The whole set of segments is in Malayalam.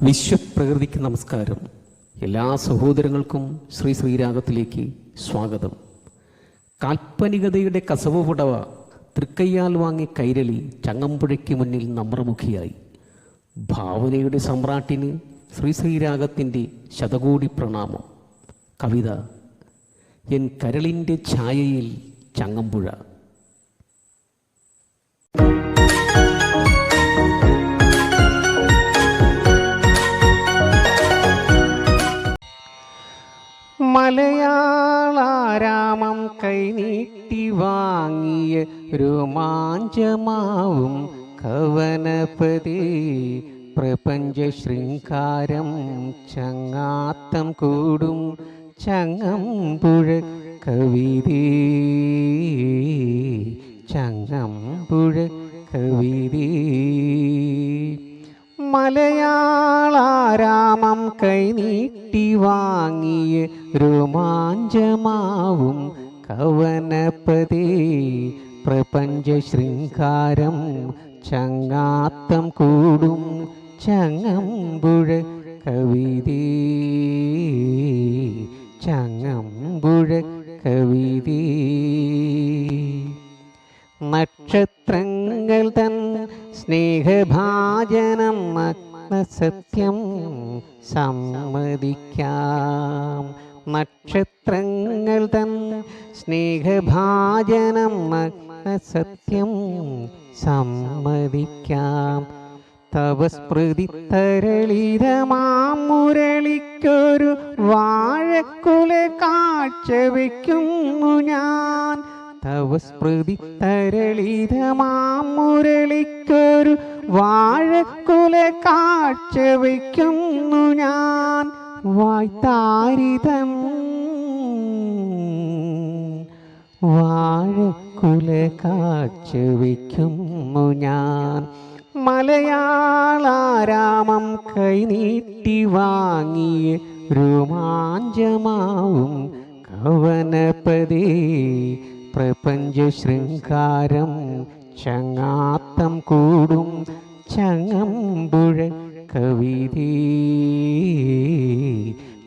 വിശ്വപ്രകൃതിക്ക് നമസ്കാരം. എല്ലാ സഹോദരങ്ങൾക്കും ശ്രീ ശ്രീരാഗത്തിലേക്ക് സ്വാഗതം. കാൽപ്പനികതയുടെ കസവ് പുടവ തൃക്കയ്യാൽ വാങ്ങി കൈരളി ചങ്ങമ്പുഴയ്ക്ക് മുന്നിൽ നമ്രമുഖിയായി ഭാവനയുടെ സമ്രാട്ടിന് ശ്രീ ശ്രീരാഗത്തിന്റെ ശതകോടി പ്രണാമം. കവിത എൻ കരളിന്റെ ഛായയിൽ ചങ്ങമ്പുഴ. മലയാളാരാമം കൈനീട്ടി വാങ്ങിയ രോമാഞ്ചമാവും കവനപതി. പ്രപഞ്ച ശൃംഗാരം ചങ്ങാത്തം കൂടും ചങ്ങം ചങ്ങമ്പുഴ കവിതി. മലയാളാരാമം കൈനീട്ടി വാങ്ങിയ രോമാഞ്ചമാവും കവനപതേ പ്രപഞ്ച ശൃംഖാരം ചങ്ങാത്തം കൂടും ചങ്ങമ്പുഴ കവിതി. ചങ്ങമ്പുഴ കവിതി. നക്ഷത്രങ്ങൾ തൻ സ്നേഹഭാജനം മഗ്നസത്യം സമ്മതിക്കാം. നക്ഷത്രങ്ങൾ തൻ സ്നേഹഭാജനം സത്യം സമ്മതിക്കാം. തപസ്മൃതി തരളിതമാം മുരളിക്കൊരു വാഴക്കുല കാഴ്ച വയ്ക്കുന്നു ഞാൻ. തപസ്മൃതി തരളിതമാം മുരളിക്കൊരു വാഴക്കുല കാഴ്ച വയ്ക്കുന്നു ഞാൻ. വായ്ത്താരിതം. വാഴക്കുല കാഴ്ച വയ്ക്കുന്നു ഞാൻ? മലയാളാരാമം കൈനീട്ടി വാങ്ങിയ രോമാഞ്ചമാവും കവനപതി. പ്രപഞ്ച ശൃംഗാരം ചങ്ങാത്തം കൂടും ചങ്ങമ്പുഴ കവിതേ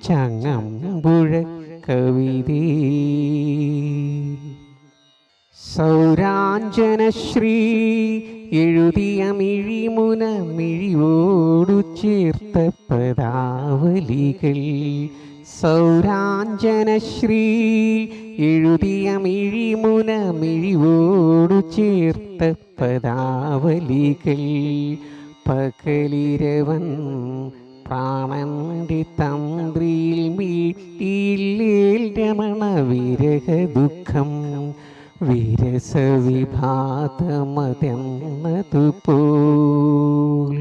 ചങ്ങമ്പുഴ കവിതേ സൗരാഞ്ജനശ്രീ എഴുതിയ മിഴിമുന മിഴിവോടു ചേർത്ത പദാവലികൾ സൗരാഞ്ജനശ്രീ എഴുതിയ മിഴിമുന മിഴിവോടു ചേർത്ത പദാവലികൾ പകലിരവൻ പ്രാണന്റെ തന്ത്രിയിൽ മീട്ടിയില്ലേൽ രമണ വിരഹ ദുഃഖം. വിരസവിഭാതമതെന്നതുപോൽ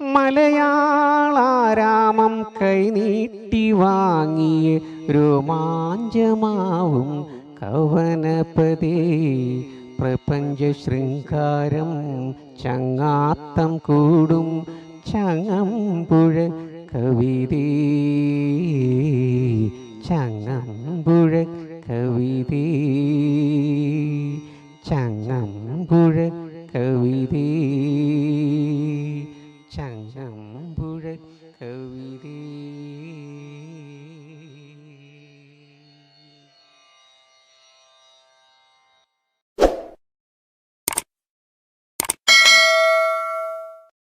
മലയാളാരാമം കൈനീട്ടി വാങ്ങിയ രോമാഞ്ചമാവും കവനപതേ. പ്രപഞ്ച ശൃംഗാരം ചങ്ങാത്തം കൂടും ചങ്ങമ്പുഴ കവിതേ. ചങ്ങമ്പുഴ കവിതേ. ചങ്ങമ്പുഴ